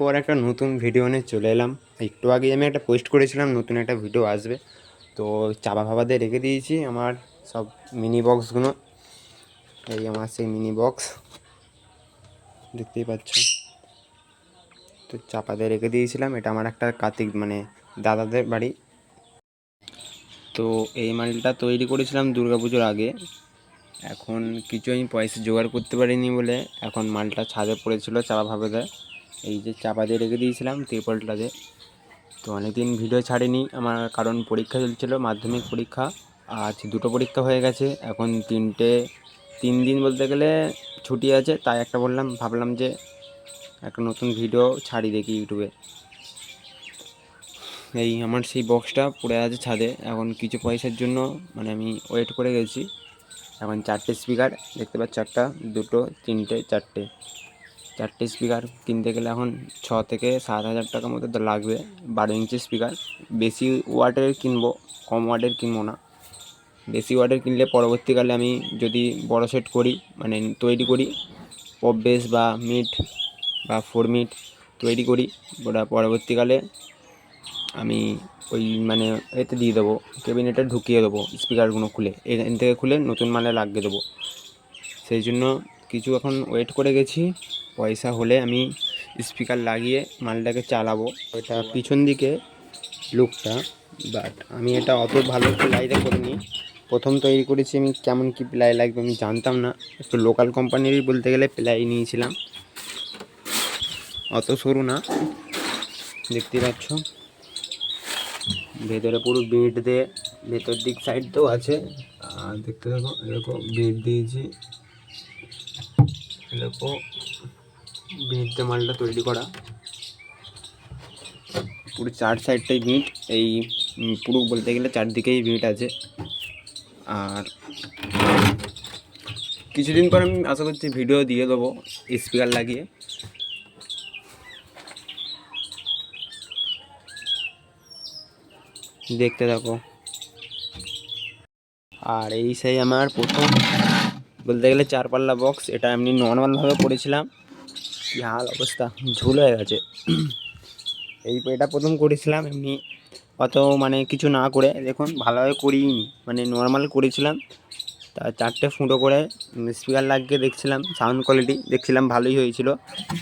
পর একটা নতুন ভিডিও নিয়ে চলে এলাম। একটু আগে আমি একটা পোস্ট করেছিলাম, নতুন একটা ভিডিও আসবে। তো চাপা দিয়ে রেখে দিয়েছি আমার সব মিনি বক্সগুলো এই আমার সেই মিনি বক্স দেখতেই পাচ্ছ। তো চাপা দিয়ে রেখে দিয়েছিলাম। এটা আমার একটা কার্তিক মানে দাদাদের বাড়ি। তো এই মালটা তৈরি করেছিলাম দুর্গাপুজোর আগে। এখন কিছু আমি পয়সা জোগাড় করতে পারিনি বলে এখন মালটা ছাদে পড়েছিল চাপা ভাবে দেয় এই যে চাপা দিয়ে রেখে দিয়েছিলাম ত্রিপলটাতে। তো অনেকদিন ভিডিও ছাড়িনি, আমার কারণ পরীক্ষা চলছিল, মাধ্যমিক পরীক্ষা। আজ দুটো পরীক্ষা হয়ে গেছে, এখন তিনটে, তিন দিন বলতে গেলে ছুটি আছে, তাই একটা বললাম, ভাবলাম যে একটা নতুন ভিডিও ছাড়ি দেখি ইউটিউবে এই আমার সেই বক্সটা পড়ে আছে ছাদে, এখন কিছু পয়সার জন্য মানে আমি ওয়েট করে গেছি। এখন চারটে স্পিকার দেখতে পাচ্ছ একটা, দুটো, তিনটে, চারটে। চারটে স্পিকার কিনতে গেলে এখন ছ থেকে সাত হাজার টাকার মতো লাগবে। বারো ইঞ্চি স্পিকার বেশি ওয়াটের কিনবো, কম ওয়াটের কিনবো না। বেশি ওয়াটের কিনলে পরবর্তীকালে আমি যদি বড় সেট করি মানে তৈরি করি পপ বেস বা মিট বা ফোর মিট তৈরি করি, ওটা পরবর্তীকালে আমি ওই মানে এতে দিয়ে দেবো ক্যাবিনেটে ঢুকিয়ে দেবো স্পিকারগুলো খুলে। এখান থেকে খুলে নতুন মালে লাগিয়ে দেবো। সেই জন্য কিছু এখন ওয়েট করে গেছি। পয়সা হলে আমি স্পিকার লাগিয়ে মালটাকে চালাবো। ওটা পিছন দিকে লুকটা বাট আমি এটা অত ভালো প্লাইতে করিনি। প্রথম তৈরি করেছি আমি কেমন কী প্লাই লাগবে আমি জানতাম না। একটু লোকাল কোম্পানিরই বলতে গেলে প্লাই নিয়েছিলাম। অত সরু না, দেখতে পাচ্ছ? ভেতরে পুরো বেড দিয়ে, ভেতর দিক সাইড তো আছে। আর দেখতে দেখো এরকম বেড দিয়েছি। দেখো বেড মালটা তৈরি করা। পুরো চার সাইডটাই ভিট, এই পুরো বলতে গেলে চারদিকেই ভিট আছে। আর কিছুদিন পর আমি আশা করছি ভিডিও দিয়ে দেবো, স্পিকার লাগিয়ে। দেখতে থাকো। আর এই সেই আমার প্রথম বলতে গেলে চার পাল্লা বক্স এটা এমনি নর্মালভাবে করেছিলাম কী হাল অবস্থা? ঝুল হয়ে গেছে। এই এটা প্রথম করেছিলাম, এমনি অত মানে কিছু না করে। দেখুন, ভালোভাবে করিনি মানে নর্মাল করেছিলাম। তা চারটে ফুটো করে স্পিকার লাগিয়ে দেখছিলাম সাউন্ড কোয়ালিটি দেখছিলাম, ভালোই হয়েছিল।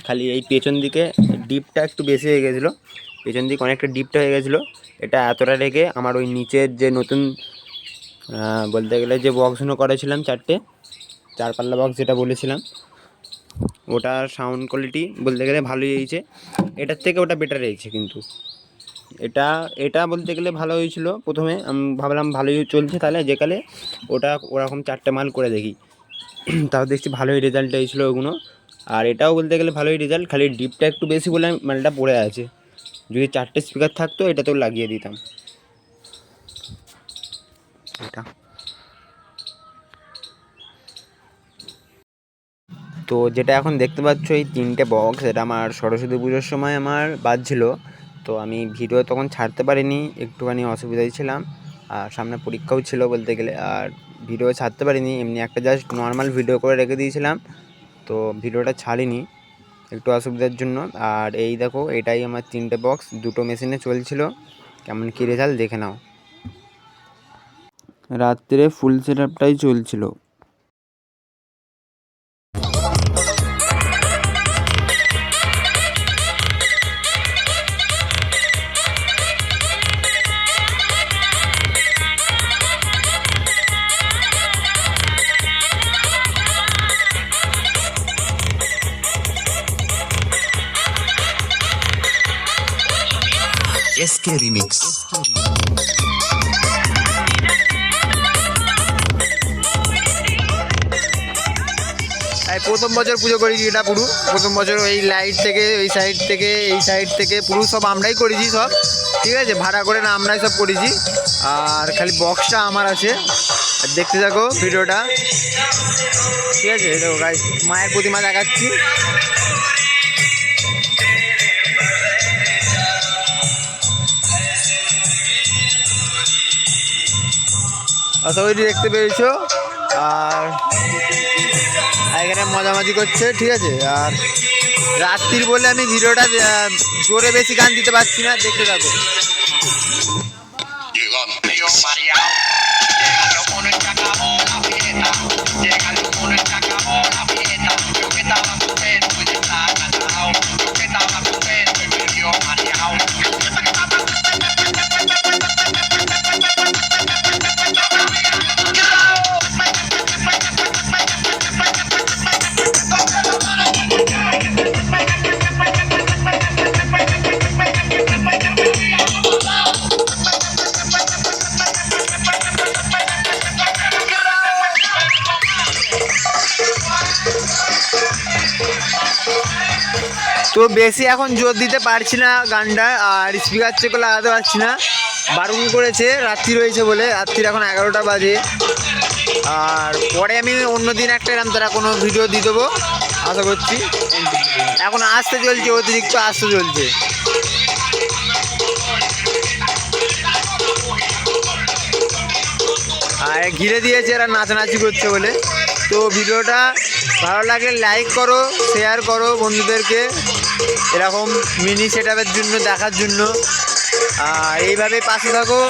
খালি এই পেছন দিকে ডিপটা একটু বেশি হয়ে গেছিল। পেছন দিকে অনেকটা ডিপটা হয়ে গেছিল। এটা এতটা রেখে আমার ওই নিচের যে নতুন বলতে গেলে যে বক্সগুলো করেছিলাম চারটে চার পাল্লা বক্স যেটা বলেছিলাম ওটার সাউন্ড কোয়ালিটি বলতে গেলে ভালোই হয়েছে। এটার থেকে ওটা বেটার হয়েছে কিন্তু। এটা এটা বলতে গেলে ভালো হয়েছিল প্রথমে। আমি ভাবলাম ভালোই চলছে তাহলে যেকালে ওটা ওরকম চারটে মাল করে দেখি। তাও দেখছি ভালোই রেজাল্ট হয়েছিলো ওগুলো। আর এটাও বলতে গেলে ভালোই রেজাল্ট খালি ডিপটা একটু বেশি বলে মালটা পড়ে আছে। যদি চারটে স্পিকার থাকতো, এটাতেও লাগিয়ে দিতাম। এটা। তো যেটা এখন দেখতে পাচ্ছ, এই তিনটে বক্স এটা আমার সরস্বতী পুজোর সময় আমার বাজছিল। তো আমি ভিডিও তখন ছাড়তে পারিনি, একটুখানি অসুবিধায় ছিলাম, আর সামনে পরীক্ষাও ছিল বলতে গেলে, আর ভিডিও ছাড়তে পারিনি, এমনি একটা জাস্ট নর্মাল ভিডিও করে রেখে দিয়েছিলাম। তো ভিডিওটা ছাড়িনি, একটু অসুবিধার জন্য। আর এই দেখো, এটাই আমার তিনটে বক্স দুটো মেশিনে চলছিল। কেমন কী রেজাল্ট দেখে নাও। রাত্রে ফুল সেট আপটাই চলছিল। SK Remix. প্রথম বছর পুজো করেছি এটা পুরু। প্রথম বছর এই লাইট থেকে এই সাইড থেকে, এই সাইড থেকে, পুরো সব আমরাই করেছি সব। ঠিক আছে, ভাড়া করে না আমরাই সব করেছি। আর খালি বক্সটা আমার আছে। আর দেখতে থাকো ভিডিওটা ঠিক আছে, দেখো মায়ের প্রতিমা দেখাচ্ছি। আশা ওইটি দেখতে পেয়েছ। আর এখানে মজামাজি করছে, ঠিক আছে? আর রাত্রির বলে আমি ভিডিওটা জোরে বেশি গান দিতে পারছি না, দেখতে থাকো। তো বেশি এখন জোর দিতে পারছি না গানটা, আর স্পিকার চেকও লাগাতে পারছি না। বারণ করেছে, রাত্রি রয়েছে বলে, রাত্রির এখন এগারোটা বাজে। আর পরে আমি অন্য দিন একটা এরম তারা কোনো ভিডিও দিয়ে দেবো। আশা করছি। এখন আসতে চলছে, অতিরিক্ত আসতে চলছে। আর ঘিরে দিয়েছে এরা নাচানাচি করছে বলে। তো ভিডিওটা ভালো লাগলে লাইক করো শেয়ার করো বন্ধুদেরকে। এরকম মিনি সেট জন্য দেখার জন্য। আর এইভাবে পাশে থাকো।